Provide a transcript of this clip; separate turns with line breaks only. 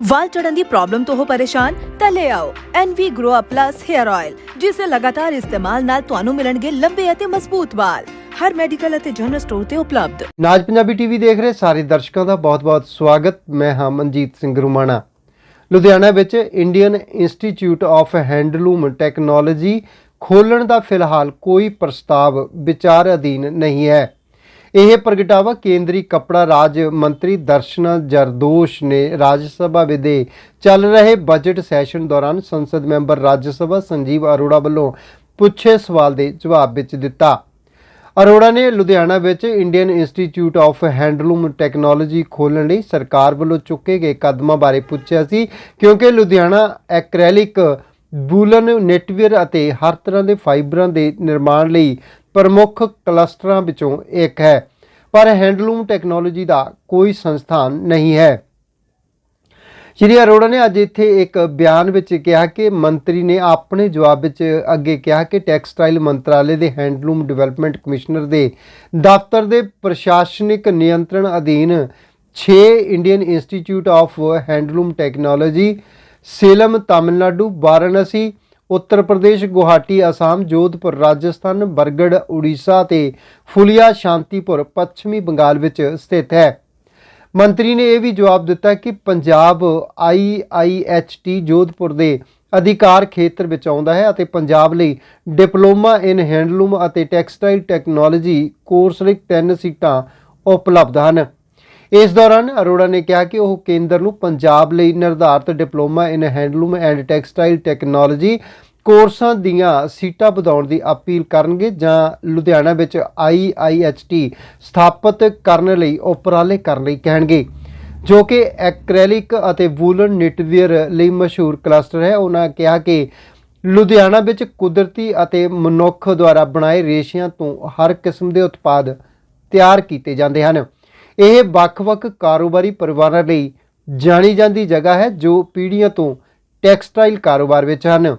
ਵਾਲ ਝੜਨ ਦੀ problem ਤੋਂ ਹੋ ਪਰੇਸ਼ਾਨ, ਤਾਂ ਲੈ ਆਓ NV Grow Up Plus Hair Oil ਜਿਸ ਦੇ ਲਗਾਤਾਰ ਇਸਤੇਮਾਲ ਨਾਲ ਤੁਹਾਨੂੰ ਮਿਲਣਗੇ ਲੰਬੇ ਅਤੇ ਮਜ਼ਬੂਤ ਵਾਲ। ਹਰ ਮੈਡੀਕਲ ਅਤੇ ਜਨਰਲ ਸਟੋਰ ਤੇ ਉਪਲਬਧ।
ਨਾਜ ਪੰਜਾਬੀ ਟੀਵੀ ਦੇਖ ਰਹੇ ਸਾਰੇ ਦਰਸ਼ਕਾਂ ਦਾ ਬਹੁਤ-ਬਹੁਤ ਸਵਾਗਤ। ਮੈਂ ਹਾਂ ਮਨਜੀਤ ਸਿੰਘ ਰੁਮਾਣਾ। ਲੁਧਿਆਣਾ ਵਿੱਚ Indian Institute of handloom technology ਖੋਲਣ ਦਾ ਫਿਲਹਾਲ ਕੋਈ ਪ੍ਰਸਤਾਵ ਵਿਚਾਰ ਅਧੀਨ ਨਹੀਂ ਹੈ। ਇਹ ਪ੍ਰਗਟਾਵਾ ਕੇਂਦਰੀ ਕੱਪੜਾ ਰਾਜ ਮੰਤਰੀ ਦਰਸ਼ਨਾ ਜਰਦੋਸ਼ ਨੇ ਰਾਜ ਸਭਾ ਵਿਦੇ ਚੱਲ ਰਹੇ ਬਜਟ ਸੈਸ਼ਨ ਦੌਰਾਨ ਸੰਸਦ ਮੈਂਬਰ ਰਾਜ ਸਭਾ ਸੰਜੀਵ ਅਰੋੜਾ ਵੱਲੋਂ ਪੁੱਛੇ ਸਵਾਲ ਦੇ ਜਵਾਬ ਵਿੱਚ ਦਿੱਤਾ। ਅਰੋੜਾ ਨੇ ਲੁਧਿਆਣਾ ਵਿੱਚ Indian Institute of handloom technology ਖੋਲ੍ਹਣ ਲਈ ਸਰਕਾਰ ਵੱਲੋਂ ਚੁੱਕੇ ਗਏ ਕਦਮਾਂ ਬਾਰੇ ਪੁੱਛਿਆ ਸੀ, ਕਿਉਂਕਿ ਲੁਧਿਆਣਾ ਐਕ੍ਰੈਲਿਕ ਵੂਲਨ ਨੈਟਵੇਅਰ ਅਤੇ ਹਰ ਤਰ੍ਹਾਂ ਦੇ ਫਾਈਬਰਾਂ ਦੇ ਨਿਰਮਾਣ ਲਈ ਪ੍ਰਮੁੱਖ ਕਲਸਟਰਾਂ ਵਿੱਚੋਂ ਇੱਕ ਹੈ, ਪਰ ਹੈਂਡਲੂਮ ਟੈਕਨੋਲੋਜੀ ਦਾ ਕੋਈ ਸੰਸਥਾਨ ਨਹੀਂ ਹੈ। ਸ਼੍ਰੀ ਅਰੋੜਾ ਨੇ ਅੱਜ ਇੱਥੇ ਇੱਕ ਬਿਆਨ ਵਿੱਚ ਕਿਹਾ ਕਿ ਮੰਤਰੀ ਨੇ ਆਪਣੇ ਜਵਾਬ ਵਿੱਚ ਅੱਗੇ ਕਿਹਾ ਕਿ ਟੈਕਸਟਾਈਲ ਮੰਤਰਾਲੇ ਦੇ ਹੈਂਡਲੂਮ ਡਿਵੈਲਪਮੈਂਟ ਕਮਿਸ਼ਨਰ ਦੇ ਦਫ਼ਤਰ ਦੇ ਪ੍ਰਸ਼ਾਸਨਿਕ ਨਿਯੰਤਰਣ ਅਧੀਨ 6 Indian Institute of handloom technology, Salem, Tamil Nadu, Varanasi Uttar Pradesh, Guwahati, Assam, Jodhpur, Rajasthan, Bargarh, Orissa ਤੇ ਫੁਲੀਆ, ਸ਼ਾਂਤੀਪੁਰ, ਪੱਛਮੀ ਬੰਗਾਲ ਵਿੱਚ ਸਥਿਤ ਹੈ। ਮੰਤਰੀ ਨੇ ਇਹ ਵੀ ਜਵਾਬ ਦਿੱਤਾ ਕਿ ਪੰਜਾਬ ਆਈਆਈਐਚਟੀ ਜੋਧਪੁਰ ਦੇ ਅਧਿਕਾਰ ਖੇਤਰ ਵਿੱਚ ਆਉਂਦਾ ਹੈ ਅਤੇ ਪੰਜਾਬ ਲਈ ਡਿਪਲੋਮਾ ਇਨ ਹੈਂਡਲੂਮ ਅਤੇ ਟੈਕਸਟਾਈਲ ਟੈਕਨੋਲੋਜੀ ਕੋਰਸ ਲਈ ਤਿੰਨ ਸੀਟਾਂ ਉਪਲਬਧ ਹਨ। ਇਸ ਦੌਰਾਨ ਅਰੋੜਾ ਨੇ ਕਿਹਾ ਕਿ ਉਹ ਕੇਂਦਰ ਨੂੰ ਪੰਜਾਬ ਲਈ ਨਿਰਧਾਰਤ diploma in handloom and textile technology ਕੋਰਸਾਂ ਦੀਆਂ ਸੀਟਾਂ ਵਧਾਉਣ ਦੀ ਅਪੀਲ ਕਰਨਗੇ ਜਾਂ ਲੁਧਿਆਣਾ ਵਿੱਚ ਆਈਆਈਐਚਟੀ ਸਥਾਪਿਤ ਕਰਨ ਲਈ ਉਪਰਾਲੇ ਕਰਨ ਲਈ ਕਹਿਣਗੇ। ਜੋ ਕਿ ਐਕ੍ਰੈਲਿਕ ਅਤੇ ਵੂਲਨ ਨਿਟਵੇਅਰ ਲਈ ਮਸ਼ਹੂਰ ਕਲਸਟਰ ਹੈ। ਉਹਨਾਂ ਕਿਹਾ ਕਿ ਲੁਧਿਆਣਾ ਵਿੱਚ ਕੁਦਰਤੀ ਅਤੇ ਮਨੁੱਖ ਦੁਆਰਾ ਬਣਾਏ ਰੇਸ਼ਿਆਂ ਤੋਂ ਹਰ ਕਿਸਮ ਦੇ ਉਤਪਾਦ ਤਿਆਰ ਕੀਤੇ ਜਾਂਦੇ ਹਨ। ਇਹ ਵੱਖ-ਵੱਖ ਕਾਰੋਬਾਰੀ ਪਰਿਵਾਰਾਂ ਲਈ ਜਾਣੀ ਜਾਂਦੀ ਜਗ੍ਹਾ ਹੈ ਜੋ ਪੀੜ੍ਹੀਆਂ ਤੋਂ ਟੈਕਸਟਾਈਲ ਕਾਰੋਬਾਰ ਵਿੱਚ ਹਨ।